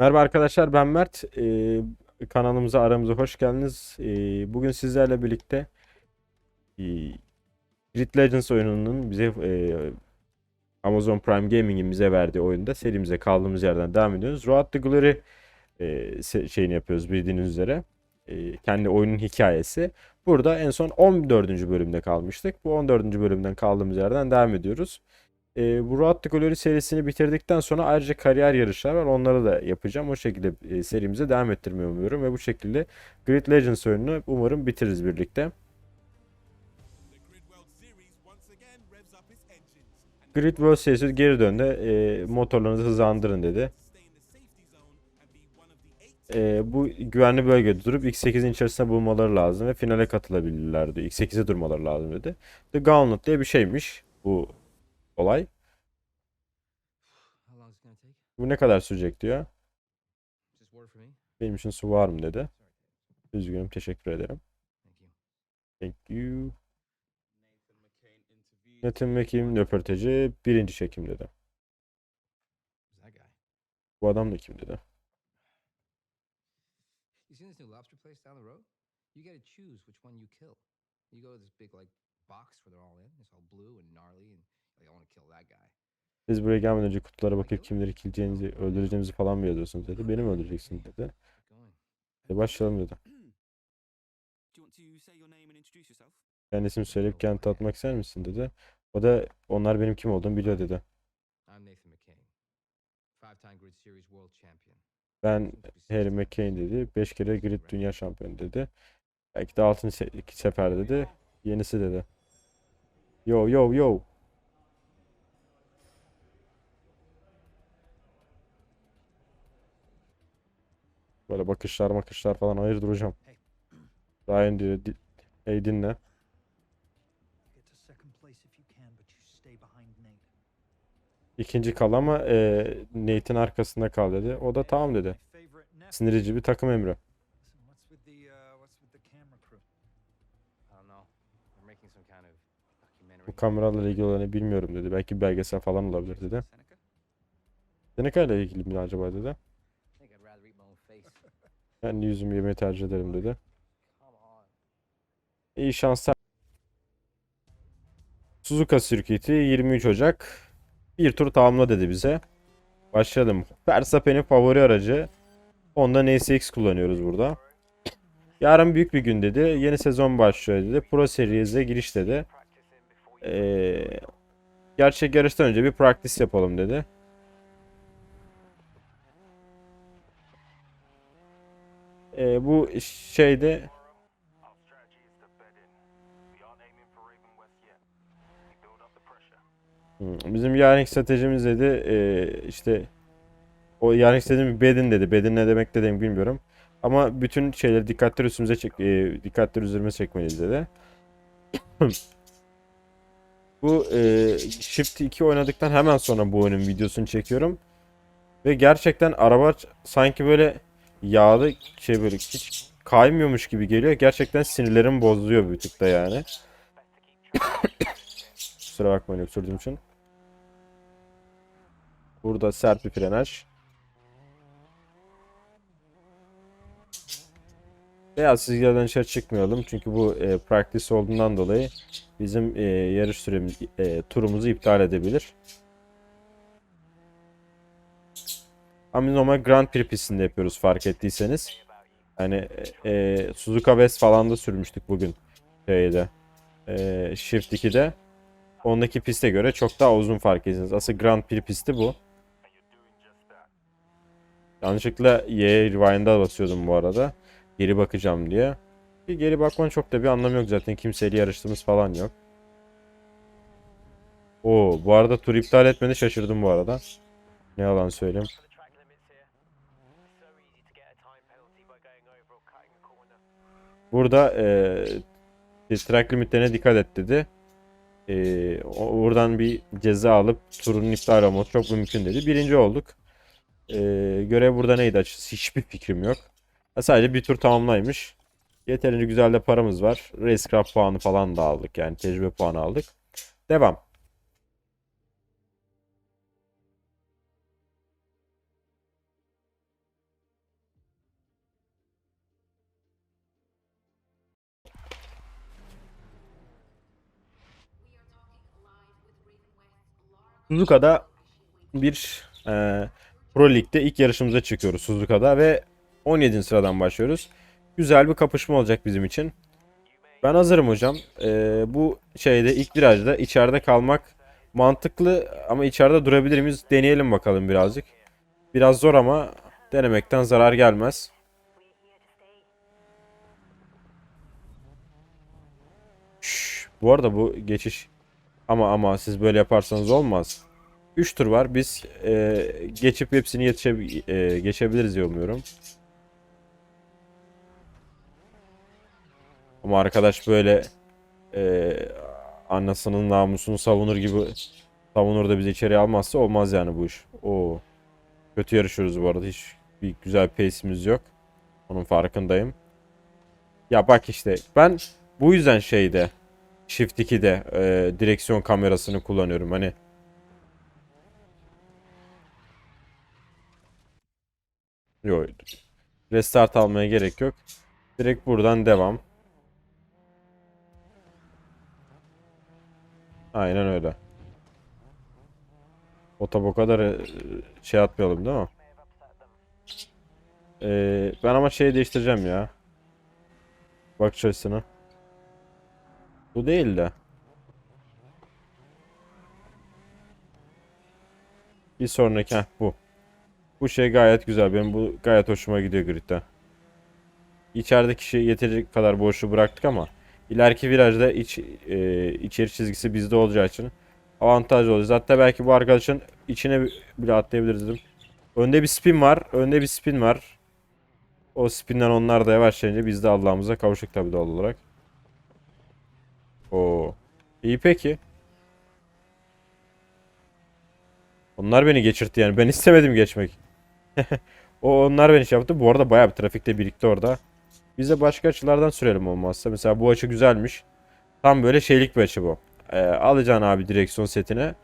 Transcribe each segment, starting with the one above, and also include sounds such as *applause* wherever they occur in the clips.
Merhaba arkadaşlar ben Mert. Ee, kanalımıza aramıza hoş geldiniz. Ee, bugün sizlerle birlikte e, Grid Legends oyununun bize e, Amazon Prime Gaming'in bize verdiği oyunda serimize kaldığımız yerden devam ediyoruz. Road to Glory e, şeyini yapıyoruz bildiğiniz üzere. E, kendi oyunun hikayesi. Burada en son 14. bölümde kalmıştık. Bu 14. bölümden kaldığımız yerden devam ediyoruz. E, bu Road to Glory serisini bitirdikten sonra ayrıca kariyer yarışlar var. Onları da yapacağım. O şekilde e, serimize devam ettirmeyi umuyorum. Ve bu şekilde Grid Legends oyununu umarım bitiririz birlikte. Grid World serisi geri döndü. E, motorlarınızı hızlandırın dedi. E, bu güvenli bölgede durup X8'in içerisinde bulunmaları lazım ve finale katılabilirler diyor. X8'e durmaları lazım dedi. The Gauntlet diye bir şeymiş bu olay. Bu ne kadar sürecek diyor. Benim için su var mı dedi. Üzgünüm teşekkür ederim. Thank you. Nathan McKean röportajı birinci çekim dedi. Bu adam da kim dedi. You seen this new lobster place down the road? You gotta choose which one you kill. You go to this big like box where they're all in. It's all blue and gnarly, and Siz buraya gelmeden önce kutulara bakıp kimleri killeceğinizi, öldüreceğinizi falan mı yazıyorsunuz dedi. Beni mi öldüreceksin dedi. E başlayalım dedi. Yourself? Kendisini söyleyip kendini tanıtmak ister misin dedi. O da onlar benim kim olduğumu biliyor dedi. Ben Harry McCain dedi. 5 kere Grid Dünya Şampiyonu dedi. Belki de 6. Se dedi. Yenisi dedi. Yo yo yo. Böyle bakışlar bakışlar falan hayır duracağım. Ryan diyor. "Di- Hey dinle. İkinci kal ama e, Nate'in arkasında kal dedi. O da tamam dedi. Sinirici bir takım emri. Uh. Bu kameralarla ilgili olanı bilmiyorum dedi. Belki belgesel falan olabilir dedi. Seneca ile ilgili mi acaba dedi. Ben yüzümü yemeyi tercih ederim dedi. İyi şanslar. Suzuka Circuit'i 23 Ocak. Bir tur tamamla dedi bize. Başlayalım. Verstappen'in favori aracı. Honda NSX kullanıyoruz burada. Yarın büyük bir gün dedi. Yeni sezon başlıyor dedi. Pro Series'e giriş dedi. Ee, gerçek yarıştan önce bir practice yapalım dedi. Ee, bu şeyde Hmm, Bizim yarınki stratejimiz dedi eee, işte o yarınki stratejimiz bedin dedi. Bedin ne demek dediğimi bilmiyorum. Ama bütün şeyleri dikkatleri üstümüze çek eee, dikkatleri üzerimize çekmeliyiz dedi. *coughs* Bu eee, Shift 2 oynadıktan hemen sonra bu oyunun videosunu çekiyorum. Ve gerçekten araba sanki böyle yağlı şey böyle hiç kaymıyormuş gibi geliyor. Gerçekten sinirlerim bozuyor bir tık da yani. Kusura bakmayın öksürdüğüm için. Burada sert bir frenaj. Beyaz çizgilerden dışarı çıkmayalım. Çünkü bu e, practice olduğundan dolayı bizim e, yarış süremiz, e, turumuzu iptal edebilir. Ama normal Grand Prix pistinde yapıyoruz fark ettiyseniz. Hani e, Suzuka West falan da sürmüştük bugün şeyde. E, Shift 2'de. Ondaki piste göre çok daha uzun fark ediyorsunuz. Asıl Grand Prix pisti bu. Yanlışlıkla Y rewind'a basıyordum bu arada. Geri bakacağım diye. Bir geri bakmanın çok da bir anlamı yok zaten. Kimseyle yarıştığımız falan yok. Oo, bu arada tur iptal etmedi şaşırdım bu arada. Ne yalan söyleyeyim. Burada eee track limitlerine dikkat et dedi. O- oradan bir ceza alıp turun iptal olması çok mümkün dedi. Birinci olduk. Eee, görev burada neydi açıkçası hiçbir fikrim yok. Ha, sadece bir tur tamamlaymış. Yeterince güzel de paramız var. Racecraft puanı falan da aldık yani tecrübe puanı aldık. Devam. Suzuka'da bir e, Pro Lig'de ilk yarışımıza çıkıyoruz Suzuka'da ve 17. sıradan başlıyoruz. Güzel bir kapışma olacak bizim için. Ben hazırım hocam. E, bu şeyde ilk virajda içeride kalmak mantıklı ama içeride durabilir miyiz? Deneyelim bakalım birazcık. Biraz zor ama denemekten zarar gelmez. Şşş, bu arada bu geçiş ama ama siz böyle yaparsanız olmaz. 3 tur var. Biz e, geçip hepsini yetişe, e, geçebiliriz diye umuyorum. Ama arkadaş böyle e, anasının namusunu savunur gibi savunur da bizi içeriye almazsa olmaz yani bu iş. Oo. Kötü yarışıyoruz bu arada. Hiç bir güzel pace'imiz yok. Onun farkındayım. Ya bak işte ben bu yüzden şeyde Shift 2'de e, direksiyon kamerasını kullanıyorum. Hani Yok. Restart almaya gerek yok. Direkt buradan devam. Aynen öyle. Otobok kadar e, şey atmayalım değil mi? Ee, ben ama şeyi değiştireceğim ya. Bakış açısını. Bu değil de. Bir sonraki heh, bu. Bu şey gayet güzel. Benim bu gayet hoşuma gidiyor gridde. İçerideki şey yetecek kadar boşluğu bıraktık ama ileriki virajda iç e, içeri çizgisi bizde olacağı için avantajlı olacağız. Hatta belki bu arkadaşın içine bile atlayabiliriz dedim. Önde bir spin var. Önde bir spin var. O spinden onlar da yavaşlayınca biz de Allah'ımıza kavuştuk tabii doğal olarak. Oo. İyi peki. Onlar beni geçirtti yani. Ben istemedim geçmek. *laughs* o onlar beni şey yaptı. Bu arada bayağı bir trafikte birikti orada. Biz de başka açılardan sürelim olmazsa. Mesela bu açı güzelmiş. Tam böyle şeylik bir açı bu. Ee, alacaksın abi direksiyon setine.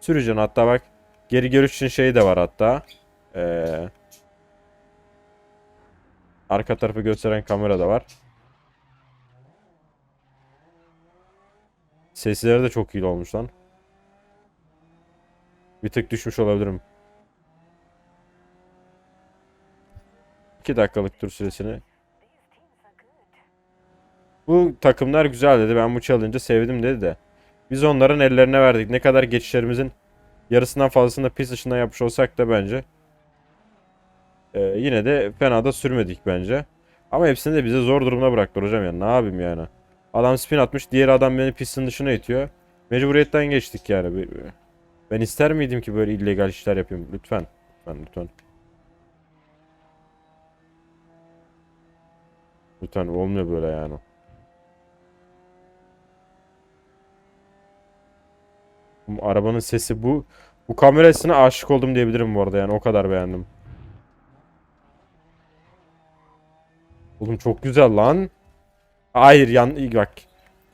Süreceksin hatta bak. Geri görüş için şey de var hatta. Ee, arka tarafı gösteren kamera da var. Sesleri de çok iyi olmuş lan. Bir tık düşmüş olabilirim. 2 dakikalık tur süresini. Bu takımlar güzel dedi. Ben bu challenge'ı sevdim dedi de. Biz onların ellerine verdik. Ne kadar geçişlerimizin yarısından fazlasını pis dışından yapmış olsak da bence. Ee, yine de fena da sürmedik bence. Ama hepsini de bize zor durumda bıraktılar hocam ya. Ne yapayım yani. Adam spin atmış. Diğer adam beni pistin dışına itiyor. Mecburiyetten geçtik yani. Ben ister miydim ki böyle illegal işler yapayım? Lütfen. Lütfen lütfen. Lütfen olmuyor böyle yani. Bu arabanın sesi bu. Bu kamerasına aşık oldum diyebilirim bu arada yani o kadar beğendim. Oğlum çok güzel lan. Hayır yan bak.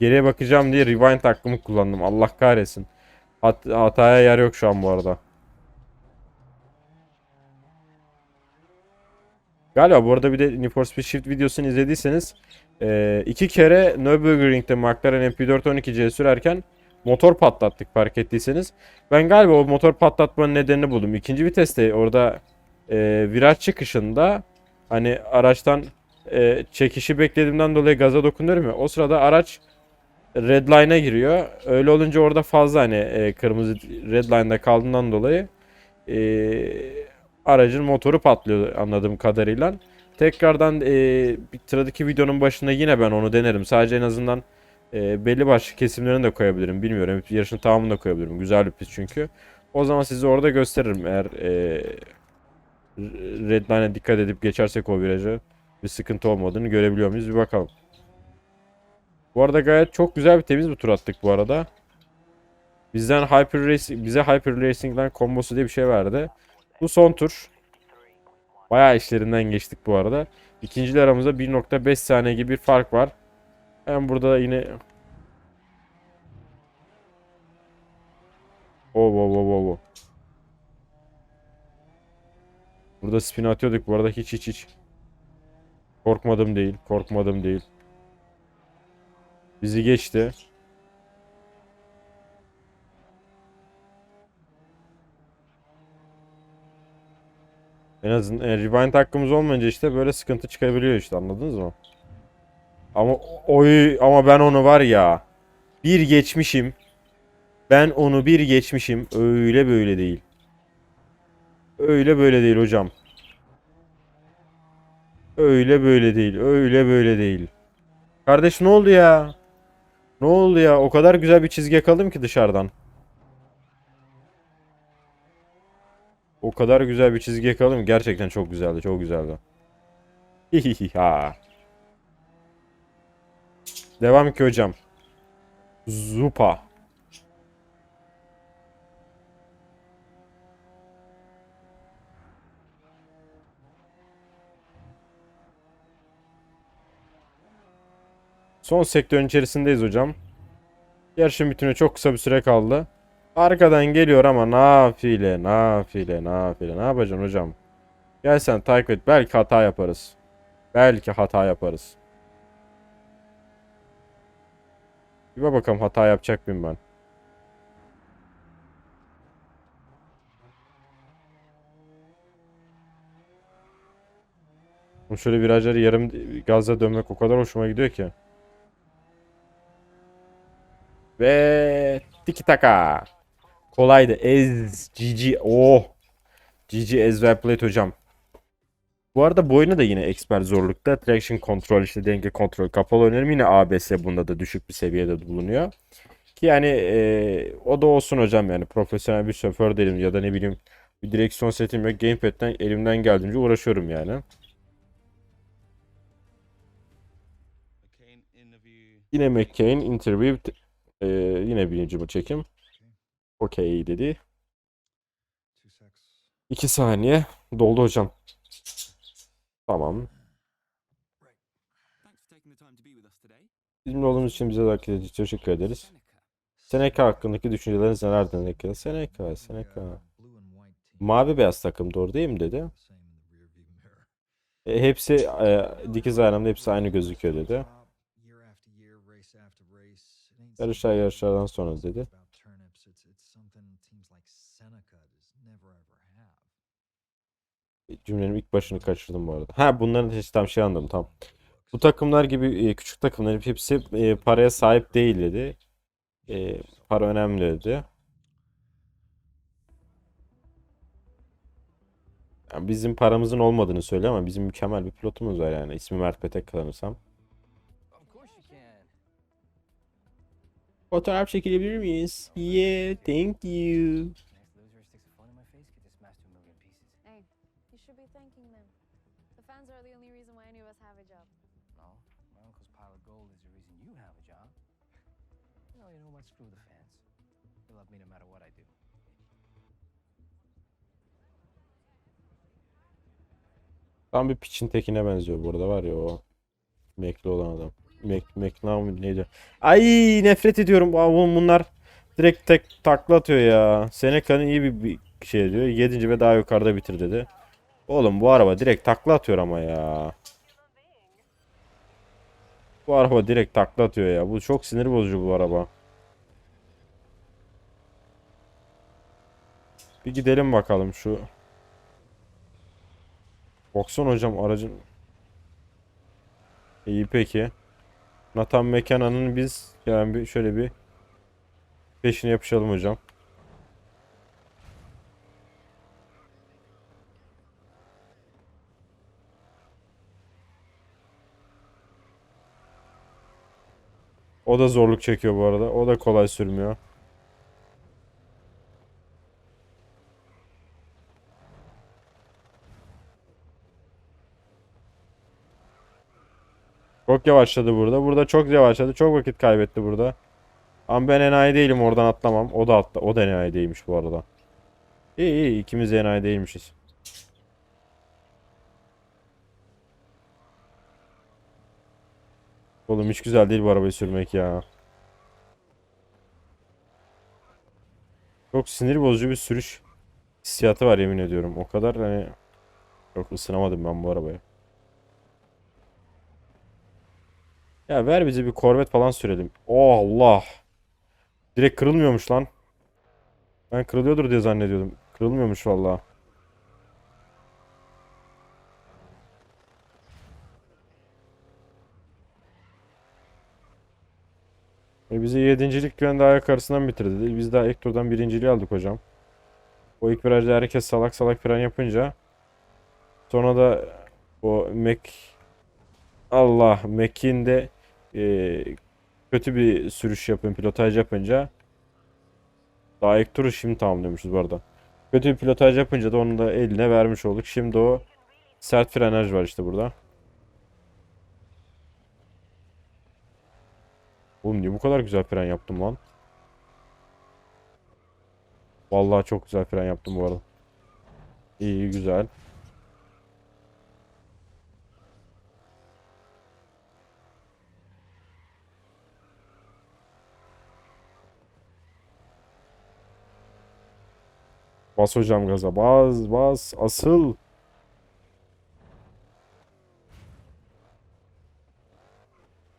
Geriye bakacağım diye rewind hakkımı kullandım. Allah kahretsin. Hat hataya yer yok şu an bu arada. Galiba bu arada bir de Need for Speed Shift videosunu izlediyseniz eee, iki kere Nürburgring'de McLaren MP412C sürerken motor patlattık fark ettiyseniz. Ben galiba o motor patlatmanın nedenini buldum. İkinci viteste orada eee viraj çıkışında hani araçtan eee, çekişi beklediğimden dolayı gaza dokunuyorum ya. O sırada araç redline'a giriyor. Öyle olunca orada fazla hani eee, kırmızı redline'da kaldığından dolayı eee, aracın motoru patlıyor anladığım kadarıyla. Tekrardan bir sıradaki videonun başında yine ben onu denerim. Sadece en azından eee, belli başlı kesimlerini de koyabilirim. Bilmiyorum. Yarışın tamamını da koyabilirim. Güzel bir pist çünkü. O zaman size orada gösteririm. Eğer eee redline'e dikkat edip geçersek o virajı bir sıkıntı olmadığını görebiliyor muyuz? Bir bakalım. Bu arada gayet çok güzel bir temiz bir tur attık bu arada. Bizden Hyper Racing, bize Hyper Racing'den kombosu diye bir şey verdi. Bu son tur. Bayağı işlerinden geçtik bu arada. İkincili aramızda 1.5 saniye gibi bir fark var. Ben burada yine Oh, oh, oh, oh, oh. Burada spin atıyorduk bu arada hiç hiç hiç. Korkmadım değil. Korkmadım değil. Bizi geçti. En azından e, rewind hakkımız olmayınca işte böyle sıkıntı çıkabiliyor işte anladınız mı? Ama oy ama ben onu var ya bir geçmişim. Ben onu bir geçmişim. Öyle böyle değil. Öyle böyle değil hocam. Öyle böyle değil. Öyle böyle değil. Kardeş ne oldu ya? Ne oldu ya? O kadar güzel bir çizgi yakaladım ki dışarıdan. O kadar güzel bir çizgi yakaladım. Gerçekten çok güzeldi. Çok güzeldi. *laughs* Hihihiha. Devam ki hocam. Zupa. Son sektörün içerisindeyiz hocam. Yarışın bütünü çok kısa bir süre kaldı. Arkadan geliyor ama nafile, nafile, nafile. Ne yapacaksın hocam? Gel sen takip et. Belki hata yaparız. Belki hata yaparız. Bir bak bakalım hata yapacak mıyım ben? Şöyle virajları yarım gazla dönmek o kadar hoşuma gidiyor ki. Ve tiki taka. Kolaydı. Ez. GG. Oh. GG ez well played hocam. Bu arada bu oyunu da yine expert zorlukta. Traction control işte denge kontrol kapalı oynarım. Yine ABS bunda da düşük bir seviyede bulunuyor. Ki yani eee, o da olsun hocam yani profesyonel bir şoför değilim ya da ne bileyim bir direksiyon setim yok. Gamepad'den elimden geldiğince uğraşıyorum yani. Yine McCain interview eee, yine birinci bu çekim. Okey dedi. 2 saniye doldu hocam. Tamam. Bizimle olduğunuz için bize hareket için teşekkür ederiz. Seneca. Hakkındaki düşünceleriniz nelerdir Seneca? Seneca, Seneca. Mavi beyaz takım doğru değil mi dedi. E, hepsi e, dikiz aynamda hepsi aynı gözüküyor dedi. Yarışlar yarışlardan sonra dedi. Cümlenin ilk başını kaçırdım bu arada. Ha bunların işte tam şey anladım tam. Bu takımlar gibi e, küçük takımların hepsi e, paraya sahip değil dedi. E, para önemli dedi. Yani bizim paramızın olmadığını söylüyor ama bizim mükemmel bir pilotumuz var yani. İsmi Mert Petek kullanırsam. Fotoğraf çekilebilir miyiz? Yeah, thank you. Next loser sticks a phone in my face, get this smashed to a million pieces. Hey, you should be thanking them. The fans are the only reason why any of us have a job. No, my uncle's pile of gold is the reason you have a job. No, you know what? Screw the fans. They love me no matter what I do. Tam bir piçin tekine benziyor burada var ya o. Mekli olan adam. Meklam mı neydi? Ay nefret ediyorum. Oğlum bunlar direkt tek takla atıyor ya. Seneca'nın iyi bir, bir şey diyor. 7. ve daha yukarıda bitir dedi. Oğlum bu araba direkt takla atıyor ama ya. Bu araba direkt takla atıyor ya. Bu çok sinir bozucu bu araba. Bir gidelim bakalım şu. Baksana hocam aracın. İyi peki. Nathan McKenna'nın biz yani bir şöyle bir peşine yapışalım hocam. O da zorluk çekiyor bu arada. O da kolay sürmüyor. Çok yavaşladı burada. Burada çok yavaşladı. Çok vakit kaybetti burada. Ama ben enayi değilim oradan atlamam. O da atla. O da enayi değilmiş bu arada. İyi iyi ikimiz de enayi değilmişiz. Oğlum hiç güzel değil bu arabayı sürmek ya. Çok sinir bozucu bir sürüş hissiyatı var yemin ediyorum. O kadar hani çok ısınamadım ben bu arabaya. Ya ver bize bir korvet falan sürelim. Oh Allah. Direkt kırılmıyormuş lan. Ben kırılıyordur diye zannediyordum. Kırılmıyormuş vallahi. E bizi yedincilik güven daha ayak arasından bitirdi. Biz daha ilk turdan birinciliği aldık hocam. O ilk virajda herkes salak salak fren yapınca sonra da o Mac Allah Mac'in de e, kötü bir sürüş yapın, pilotaj yapınca daha ilk turu şimdi tamamlıyormuşuz bu arada. Kötü bir pilotaj yapınca da onu da eline vermiş olduk. Şimdi o sert frenaj var işte burada. Oğlum niye bu kadar güzel fren yaptım lan? Vallahi çok güzel fren yaptım bu arada. İyi güzel. Bas hocam gaza. Bas bas. Asıl.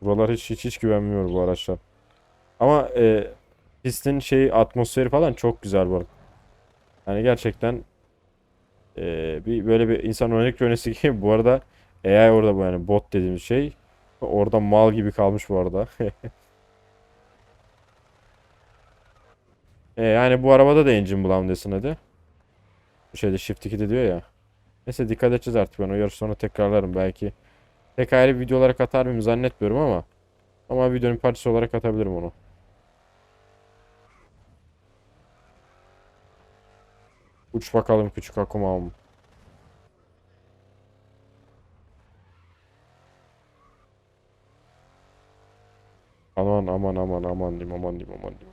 Buralar hiç hiç hiç güvenmiyor bu araçlar. Ama e, pistin şey atmosferi falan çok güzel bu arada. Yani gerçekten e, bir böyle bir insan örnek yönesi *laughs* gibi bu arada AI orada bu yani bot dediğimiz şey orada mal gibi kalmış bu arada. *laughs* E, yani bu arabada da engine bulam desin hadi. Şeyde Shift 2'de diyor ya. Neyse dikkat edeceğiz artık ben o yarış sonra tekrarlarım belki. Tek ayrı video olarak atar mıyım zannetmiyorum ama. Ama videonun parçası olarak atabilirim onu. Uç bakalım küçük akumam. Aman aman aman aman diyeyim aman diyeyim aman diyeyim.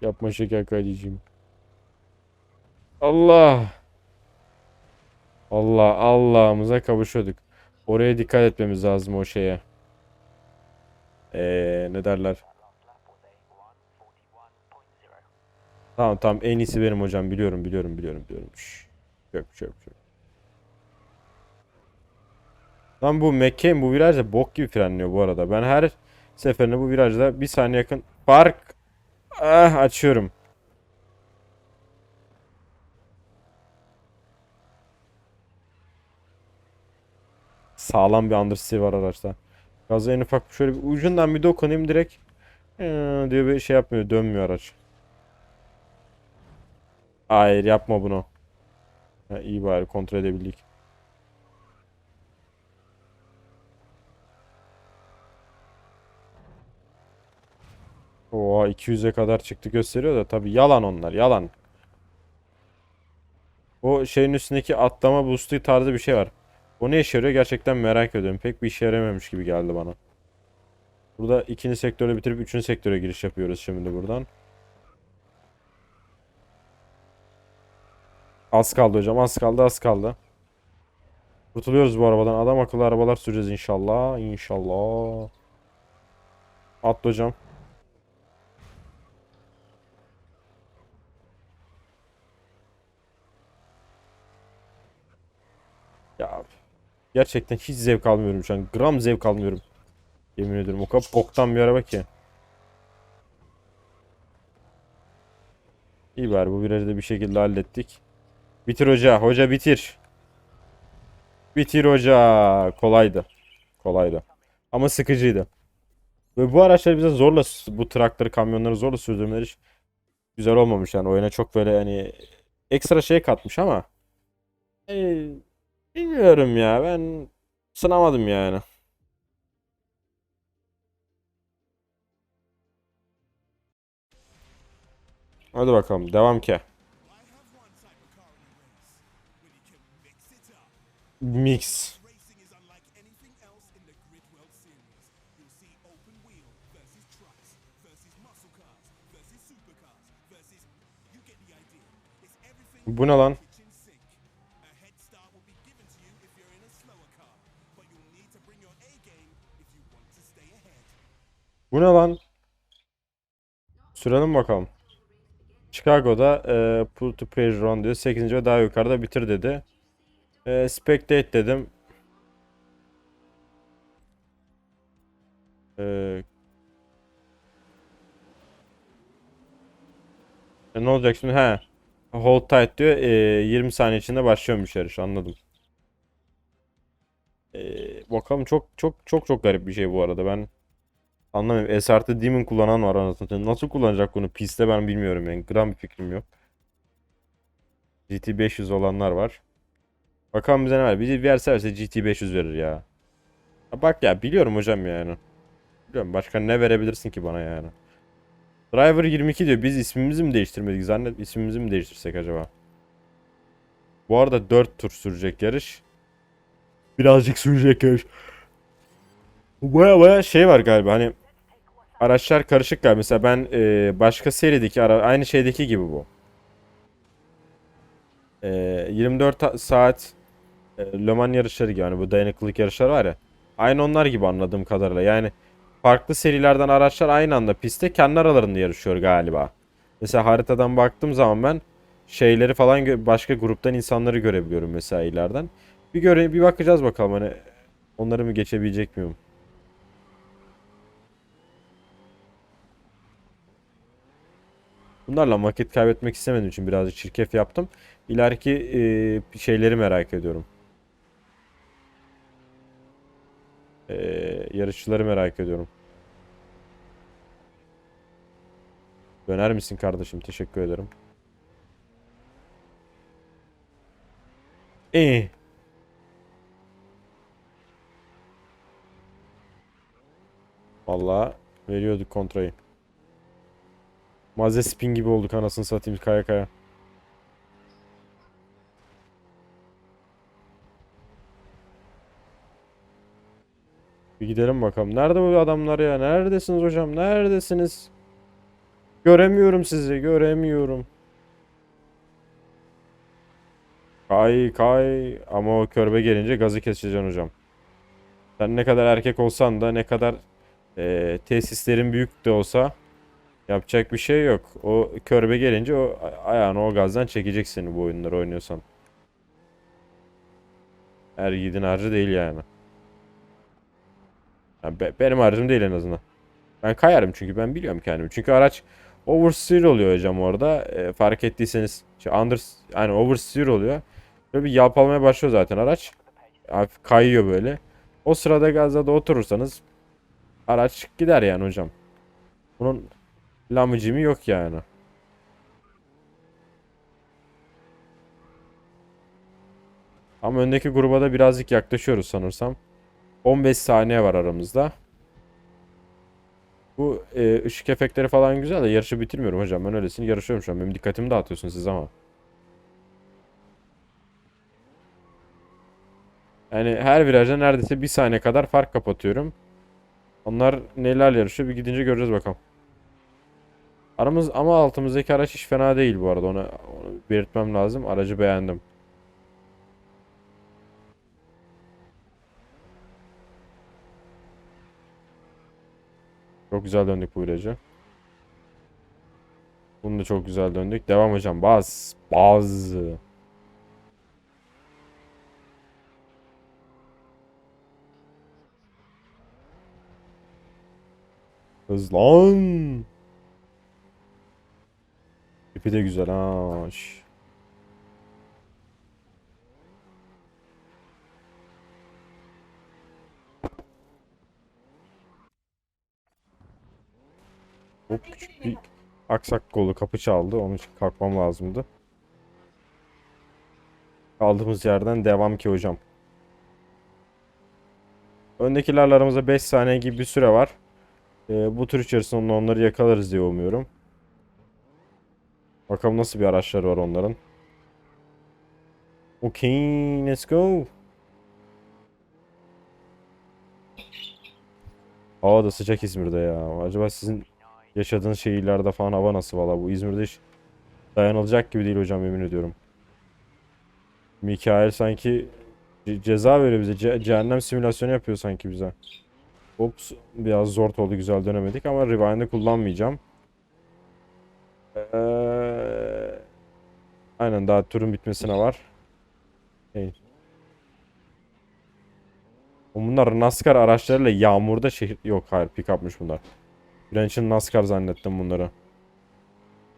Yapma şeker kaydedeceğim. Allah. Allah Allah'ımıza kavuşuyorduk. Oraya dikkat etmemiz lazım o şeye. Ee, ne derler? Tamam tamam en iyisi benim hocam biliyorum biliyorum biliyorum biliyorum. Şşş. Çöp çöp çöp. Lan bu McCain bu virajda bok gibi frenliyor bu arada. Ben her seferinde bu virajda bir saniye yakın fark ah, açıyorum. Sağlam bir understeer var araçta. Gaza en ufak şöyle bir ucundan bir dokunayım direkt ee, diyor bir şey yapmıyor dönmüyor araç. Hayır yapma bunu. Ha, iyi bari kontrol edebildik. Oha 200'e kadar çıktı gösteriyor da tabi yalan onlar yalan. O şeyin üstündeki atlama boost'u tarzı bir şey var. O ne işe yarıyor gerçekten merak ediyorum. Pek bir işe yaramamış gibi geldi bana. Burada ikinci sektörü bitirip üçüncü sektöre giriş yapıyoruz şimdi buradan. Az kaldı hocam az kaldı az kaldı. Kurtuluyoruz bu arabadan. Adam akıllı arabalar süreceğiz inşallah. İnşallah. Atla hocam. Ya gerçekten hiç zevk almıyorum şu an. Gram zevk almıyorum. Yemin ediyorum o kadar boktan bir araba ki. İyi bari bu virajı da bir şekilde hallettik. Bitir hoca. Hoca bitir. Bitir hoca. Kolaydı. Kolaydı. Ama sıkıcıydı. Ve bu araçlar bize zorla bu traktörü, kamyonları zorla sürdürmeleri hiç güzel olmamış yani oyuna çok böyle hani ekstra şey katmış ama e, bilmiyorum ya ben sınamadım yani. Hadi bakalım devam ki. I have one type Bu ne lan? Sürelim bakalım. Chicago'da e, pull to pressure on diyor. 8. ve daha yukarıda bitir dedi. E, spectate dedim. E, e, ne olacak şimdi? He. Hold tight diyor. E, 20 saniye içinde başlıyormuş yarış. Anladım. Ee, bakalım çok çok çok çok garip bir şey bu arada. Ben anlamıyorum. Artı Demon kullanan var anasını. Nasıl kullanacak bunu pistte ben bilmiyorum yani. Gram bir fikrim yok. GT 500 olanlar var. Bakalım bize ne var. Bizi verse verse GT 500 verir ya. Ha bak ya biliyorum hocam yani. Biliyorum başka ne verebilirsin ki bana yani. Driver 22 diyor. Biz ismimizi mi değiştirmedik? Zannet ismimizi mi değiştirsek acaba? Bu arada 4 tur sürecek yarış. Birazcık sürecek yarış. Baya baya şey var galiba hani araçlar karışık galiba. Mesela ben e, başka serideki ara aynı şeydeki gibi bu. E, 24 ta- saat e, Le Mans yarışları gibi hani bu dayanıklılık yarışları var ya. Aynı onlar gibi anladığım kadarıyla. Yani farklı serilerden araçlar aynı anda pistte kendi aralarında yarışıyor galiba. Mesela haritadan baktığım zaman ben şeyleri falan başka gruptan insanları görebiliyorum mesela ileriden. Bir göre bir bakacağız bakalım hani onları mı geçebilecek miyim? Bunlarla vakit kaybetmek istemediğim için birazcık çirkef yaptım. İleriki e, şeyleri merak ediyorum. E, yarışçıları merak ediyorum. Döner misin kardeşim? Teşekkür ederim. İyi. Vallahi veriyorduk kontrayı. Mazespin gibi olduk anasını satayım kaya kaya. Bir gidelim bakalım. Nerede bu adamlar ya? Neredesiniz hocam? Neredesiniz? Göremiyorum sizi. Göremiyorum. Kay kay. Ama o körbe gelince gazı keseceksin hocam. Sen ne kadar erkek olsan da ne kadar eee, tesislerin büyük de olsa yapacak bir şey yok. O körbe gelince o ayağını o gazdan çekecek seni bu oyunları oynuyorsan. Her yiğidin harcı değil yani. Ya be- benim harcım değil en azından. Ben kayarım çünkü ben biliyorum kendimi. Çünkü araç oversteer oluyor hocam orada. E, fark ettiyseniz şey, under yani oversteer oluyor. Böyle bir yalpalamaya başlıyor zaten araç. Hafif kayıyor böyle. O sırada gazda da oturursanız araç gider yani hocam. Bunun lamıcımı yok yani. Ama öndeki gruba da birazcık yaklaşıyoruz sanırsam. 15 saniye var aramızda. Bu e, ışık efektleri falan güzel de yarışı bitirmiyorum hocam. Ben öylesine yarışıyorum şu an. Benim dikkatimi dağıtıyorsunuz siz ama. Yani her virajda neredeyse bir saniye kadar fark kapatıyorum. Onlar neler yarışıyor bir gidince göreceğiz bakalım. Aramız ama altımızdaki araç hiç fena değil bu arada. Onu, onu belirtmem lazım. Aracı beğendim. Çok güzel döndük bu virajı. Bunu da çok güzel döndük. Devam hocam. Baz. Baz. Hızlan. İpi de güzel ha. Hop küçük bir aksak kolu kapı çaldı. Onun için kalkmam lazımdı. Kaldığımız yerden devam ki hocam. Öndekilerle aramızda 5 saniye gibi bir süre var. Ee, bu tur içerisinde onları yakalarız diye umuyorum. Bakalım nasıl bir araçları var onların. Okay, let's go. Hava da sıcak İzmir'de ya. Acaba sizin yaşadığınız şehirlerde falan hava nasıl valla? Bu İzmir'de hiç dayanılacak gibi değil hocam yemin ediyorum. Mikael sanki ce- ceza veriyor bize. Ce- cehennem simülasyonu yapıyor sanki bize. Ops biraz zor oldu güzel dönemedik ama rewind'ı kullanmayacağım. Ee, aynen daha turun bitmesine var. Şey. Bunlar NASCAR araçlarıyla yağmurda şehir... Yok hayır pick-up'mış bunlar. Ben için NASCAR zannettim bunları.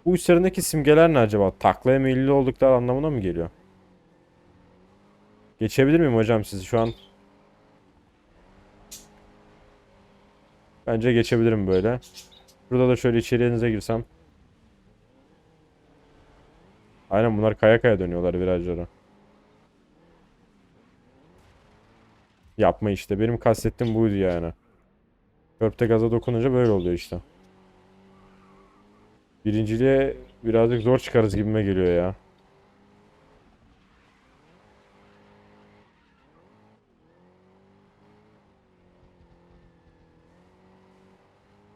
Bu üzerindeki simgeler ne acaba? Taklaya meyilli oldukları anlamına mı geliyor? Geçebilir miyim hocam sizi şu an? Bence geçebilirim böyle. Burada da şöyle içeriğinize girsem. Aynen bunlar kaya kaya dönüyorlar virajlara. Yapma işte. Benim kastettiğim buydu yani. Körpte gaza dokununca böyle oluyor işte. Birinciliğe birazcık zor çıkarız gibime geliyor ya.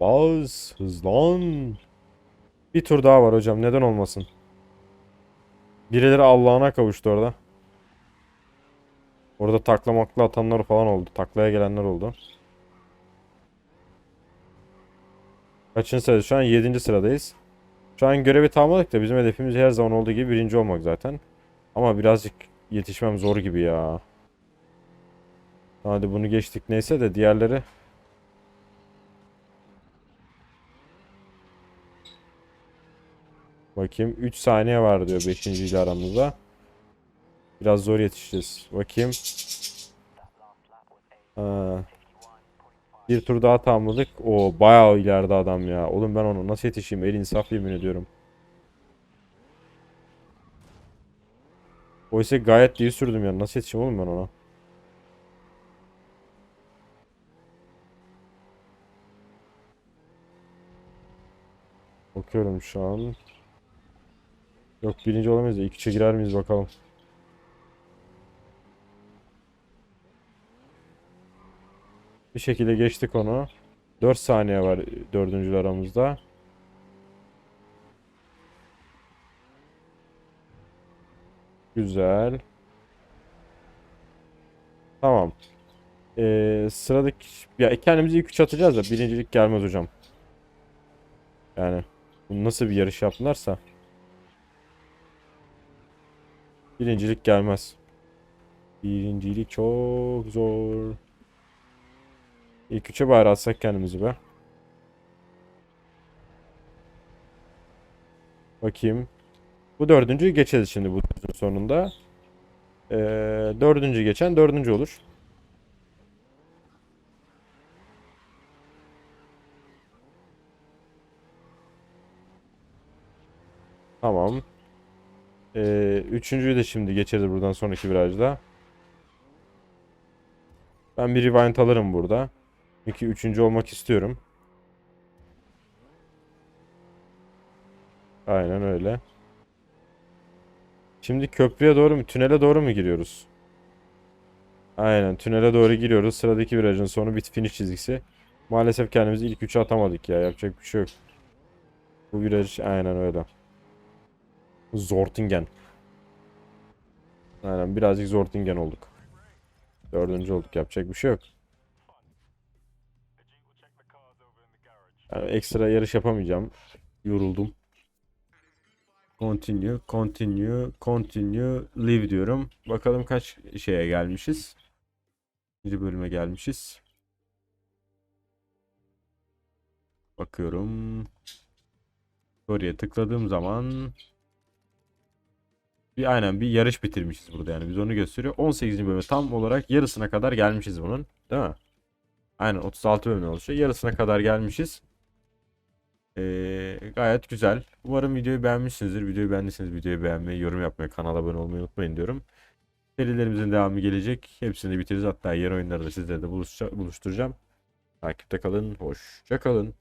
Baz, hızlan. Bir tur daha var hocam. Neden olmasın? Birileri Allah'ına kavuştu orada. Orada takla makla atanlar falan oldu. Taklaya gelenler oldu. Kaçıncı sırada? Şu an 7. sıradayız. Şu an görevi tamamladık da bizim hedefimiz her zaman olduğu gibi birinci olmak zaten. Ama birazcık yetişmem zor gibi ya. Hadi bunu geçtik neyse de diğerleri Bakayım 3 saniye var diyor 5. ile aramızda. Biraz zor yetişeceğiz. Bakayım. Ha. Bir tur daha tamamladık. O bayağı ileride adam ya. Oğlum ben onu nasıl yetişeyim? El insaf yemin ediyorum. Oysa gayet iyi sürdüm ya. Nasıl yetişeyim oğlum ben ona? Bakıyorum şu an. Yok birinci olamayız da ilk üçe girer miyiz bakalım. Bir şekilde geçtik onu. 4 saniye var dördüncüler aramızda. Güzel. Tamam. Ee, sıradaki ya kendimizi ilk üç atacağız da birincilik gelmez hocam. Yani nasıl bir yarış yaptılarsa. Birincilik gelmez. Birincilik çok zor. İlk üçe bari atsak kendimizi be. Bakayım. Bu dördüncüyü geçeriz şimdi bu sonunda. Ee, dördüncü geçen dördüncü olur. Tamam. Ee, üçüncüyü de şimdi geçeriz buradan sonraki virajda. Ben bir rewind alırım burada. Çünkü üçüncü olmak istiyorum. Aynen öyle. Şimdi köprüye doğru mu, tünele doğru mu giriyoruz? Aynen, tünele doğru giriyoruz. Sıradaki virajın sonu bir finish çizgisi. Maalesef kendimizi ilk üçe atamadık ya. Yapacak bir şey yok. Bu viraj aynen öyle. Zortingen. Aynen birazcık Zortingen olduk. Dördüncü olduk. Yapacak bir şey yok. Yani ekstra yarış yapamayacağım. Yoruldum. Continue, continue, continue, live diyorum. Bakalım kaç şeye gelmişiz. Bir bölüme gelmişiz. Bakıyorum. Oraya tıkladığım zaman bir aynen bir yarış bitirmişiz burada yani biz onu gösteriyor. 18. bölüme tam olarak yarısına kadar gelmişiz bunun, değil mi? Aynen 36 bölümden oluşuyor. Yarısına kadar gelmişiz. Ee, gayet güzel. Umarım videoyu beğenmişsinizdir. Videoyu beğendiyseniz videoyu beğenmeyi, yorum yapmayı, kanala abone olmayı unutmayın diyorum. Serilerimizin devamı gelecek. Hepsini bitiririz. Hatta yeni oyunları da sizlerle buluşturacağım. Takipte kalın. Hoşça kalın.